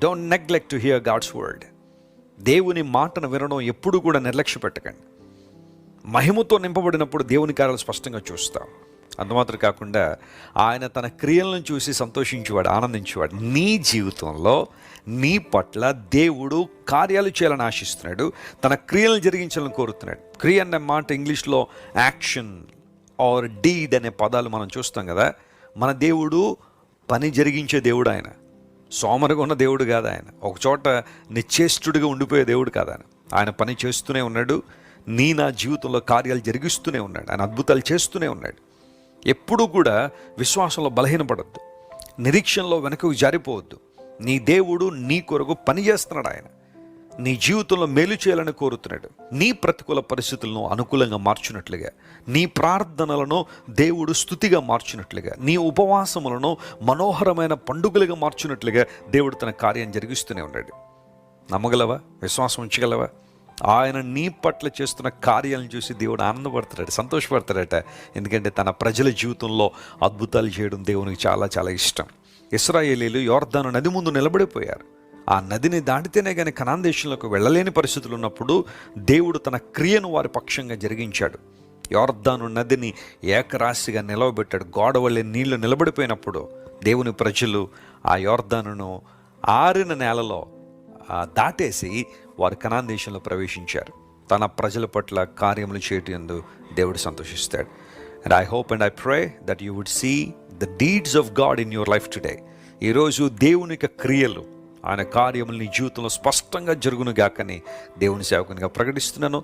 Don't neglect to hear God's word దేవుని మాటను వినడం ఎప్పుడు కూడా నిర్లక్ష్య పెట్టకండి. మహిమతో నింపబడినప్పుడు దేవుని కార్యాలు స్పష్టంగా చూస్తాం. అందుమాత్రం కాకుండా ఆయన తన క్రియలను చూసి సంతోషించేవాడు ఆనందించేవాడు. నీ జీవితంలో నీ పట్ల దేవుడు కార్యాలు చేయాలని ఆశిస్తున్నాడు. తన క్రియలను జరిగించాలని కోరుతున్నాడు. క్రియ అనే మాట ఇంగ్లీష్లో యాక్షన్ ఆర్ డీడ్ అనే పదాలు మనం చూస్తాం కదా. మన దేవుడు పని జరిగించే దేవుడు ఆయన. సోమరుగా ఉన్న దేవుడు కాదు ఆయన. ఒకచోట నిశ్చేష్టుడిగా ఉండిపోయే దేవుడు కాదు ఆయన. ఆయన పని చేస్తూనే ఉన్నాడు. నీ నా జీవితంలో కార్యాలు జరిగిస్తూనే ఉన్నాడు. ఆయన అద్భుతాలు చేస్తూనే ఉన్నాడు. ఎప్పుడూ కూడా విశ్వాసంలో బలహీనపడద్దు. నిరీక్షణలో వెనకకు జారిపోవద్దు. నీ దేవుడు నీ కొరకు పని చేస్తున్నాడు ఆయన. నీ జీవితంలో మేలు చేయాలని కోరుతున్నాడు. నీ ప్రతికూల పరిస్థితులను అనుకూలంగా మార్చినట్లుగా నీ ప్రార్థనలను దేవుడు స్థుతిగా మార్చినట్లుగా నీ ఉపవాసములను మనోహరమైన పండుగలుగా మార్చినట్లుగా దేవుడు తన కార్యం జరిగిస్తూనే ఉన్నాడు. నమ్మగలవా? విశ్వాసం ఉంచగలవా? ఆయన నీ పట్ల చేస్తున్న కార్యాలను చూసి దేవుడు ఆనందపడతాడు సంతోషపడతాడట ఎందుకంటే తన ప్రజల జీవితంలో అద్భుతాలు చేయడం దేవునికి చాలా చాలా ఇష్టం. ఇస్రాయేలీలు యోర్ధాను నది ముందు నిలబడిపోయారు. ఆ నదిని దాటితేనే కానీ కనాన్ దేశంలోకి వెళ్ళలేని పరిస్థితులు ఉన్నప్పుడు దేవుడు తన క్రియను వారి పక్షంగా జరిగించాడు. యోర్ధాను నదిని ఏకరాశిగా నిలవబెట్టాడు. గోడ వల్లే నీళ్ళు నిలబడిపోయినప్పుడు దేవుని ప్రజలు ఆ యోర్ధానును ఆరిన నేలలో దాటేసి వారు కనాన్ దేశంలో ప్రవేశించారు. తన ప్రజల పట్ల కార్యములు చేయటందు దేవుడు సంతోషిస్తాడు. And I hope and I pray that you would see the deeds of God in your life today ఈరోజు దేవుని యొక్క క్రియలు ఆయన కార్యములు నీ జీవితంలో స్పష్టంగా జరుగును గాకని దేవుని సేవకునిగా ప్రకటిస్తున్నాను.